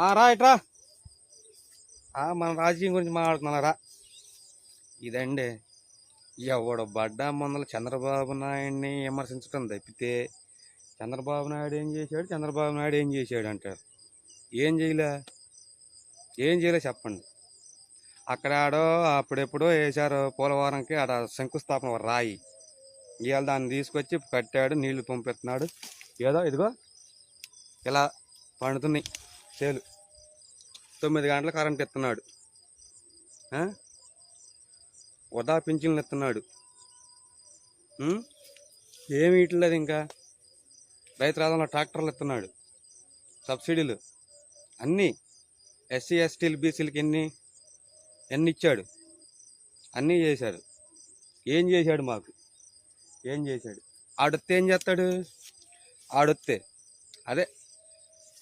రా ఇట్రా మన రాజకీయం గురించి మాట్లాడుతున్నారా ఇదండి. ఎవడు బడ్డా మొదలు చంద్రబాబు నాయుడిని విమర్శించడం తప్పితే చంద్రబాబు నాయుడు ఏం చేశాడు? చంద్రబాబు నాయుడు ఏం చేశాడు అంటారు. ఏం చేయలే? ఏం చేయలే చెప్పండి. అక్కడ ఆడో అప్పుడెప్పుడో వేశారు పోలవరంకి ఆడ శంకుస్థాపన రాయి. ఇవాళ దాన్ని తీసుకొచ్చి కట్టాడు నీళ్ళు పంపిస్తున్నాడు. ఏదో ఇదిగో ఇలా పండుతున్నాయి చేలు. తొమ్మిది గంటల కరెంట్ ఇస్తున్నాడు. వదా వృధా పింఛన్లు ఇస్తున్నాడు. ఏమి ఇట్లేదు ఇంకా? రైతు రాదంలో ట్రాక్టర్లు ఇస్తున్నాడు. సబ్సిడీలు. అన్నీ. ఎస్సీ ఎస్టీలు బీసీలకి ఎన్ని? ఎన్ని ఇచ్చాడు? అన్నీ చేశాడు. ఏం చేశాడు మాకు? ఏం చేశాడు? ఆడొత్తే ఏం చేస్తాడు? ఆడొత్తే. అదే.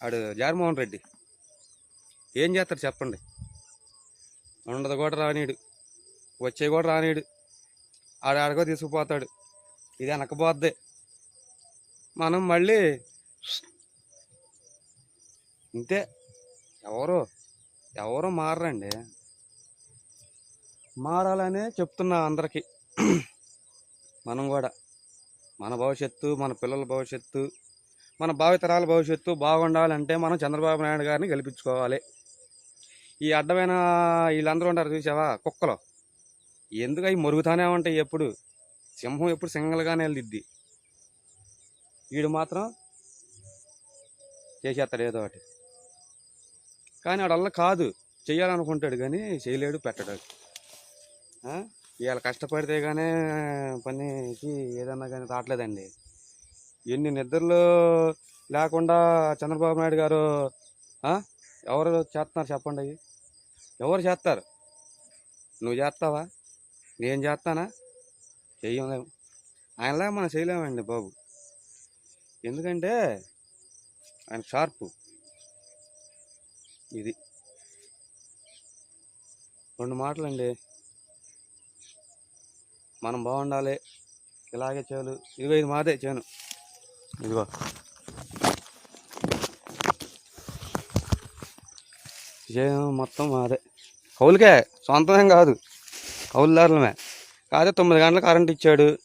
ఆడు జగన్మోహన్ రెడ్డి. ఏం చేస్తారు చెప్పండి? ఉండదు కూడా రానీడు. వచ్చే కూడా రానీడు. ఆడు ఆడకో తీసుకుపోతాడు. ఇది వెనకపోద్ది మనం మళ్ళీ ఇంతే. ఎవరు? ఎవరు మారరండి? మారాలనే చెప్తున్నా అందరికీ. మనం కూడా. మన భవిష్యత్తు మన పిల్లల భవిష్యత్తు మన భావితరాల భవిష్యత్తు బాగుండాలంటే మనం చంద్రబాబు నాయుడు గారిని గెలిపించుకోవాలి. ఈ అడ్డమైన వీళ్ళందరూ ఉంటారు చూసావా? కుక్కలు. ఎందుకు అవి మరుగుతానే ఉంటాయి ఎప్పుడు? సింహం ఎప్పుడు సింగల్గానే వెళ్ళిద్ది వీడు మాత్రం చేసేస్తాడు ఏదో ఒకటి. కానీ వాడల్లా కాదు. చేయాలనుకుంటాడు కానీ చేయలేడు పెట్టడాడు ఇవాళ కష్టపడితే కానీ పనికి ఏదన్నా కానీ రావట్లేదండి. ఎన్ని నిద్రలు లేకుండా చంద్రబాబు నాయుడు గారు ఎవరు చేస్తున్నారు చెప్పండి అవి ఎవరు చేస్తారు? నువ్వు చేస్తావా? నేను చేస్తానా? చెయ్యలేము ఆయనలా మనం చేయలేమండి బాబు. ఎందుకంటే ఆయన షార్పు. ఇది. రెండు మాటలండి. మనం బాగుండాలి. ఇలాగే చేలు ఇదిగో ఇది మాదే చేను. ఇదిగో. మొత్తం మాదే. కౌలుకే సొంతమేం కాదు. కౌలుదారులమే. కాదే తొమ్మిది గంటల కరెంట్ ఇచ్చాడు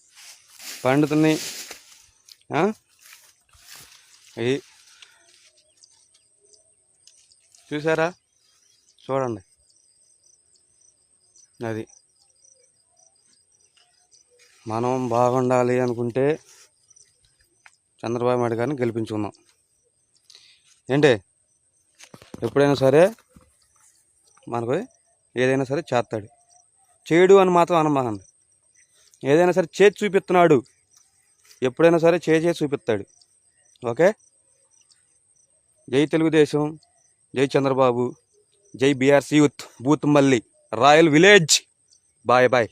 పండుతున్నాయి ఇది చూసారా? చూడండి. అది. మనం బాగుండాలి అనుకుంటే చంద్రబాబు నాయుడు గారిని గెలిపించుకుందాం. ఏంటి? ఎప్పుడైనా సరే మనకు ఏదైనా సరే చేస్తాడు. చేయడు అని మాత్రం అనమానండి ఏదైనా సరే చేసి చూపిస్తున్నాడు. ఎప్పుడైనా సరే చేసి చేసి చూపిస్తాడు. ఓకే? జై తెలుగుదేశం జై చంద్రబాబు జై BRC youth booth Malli royal village. Bye bye.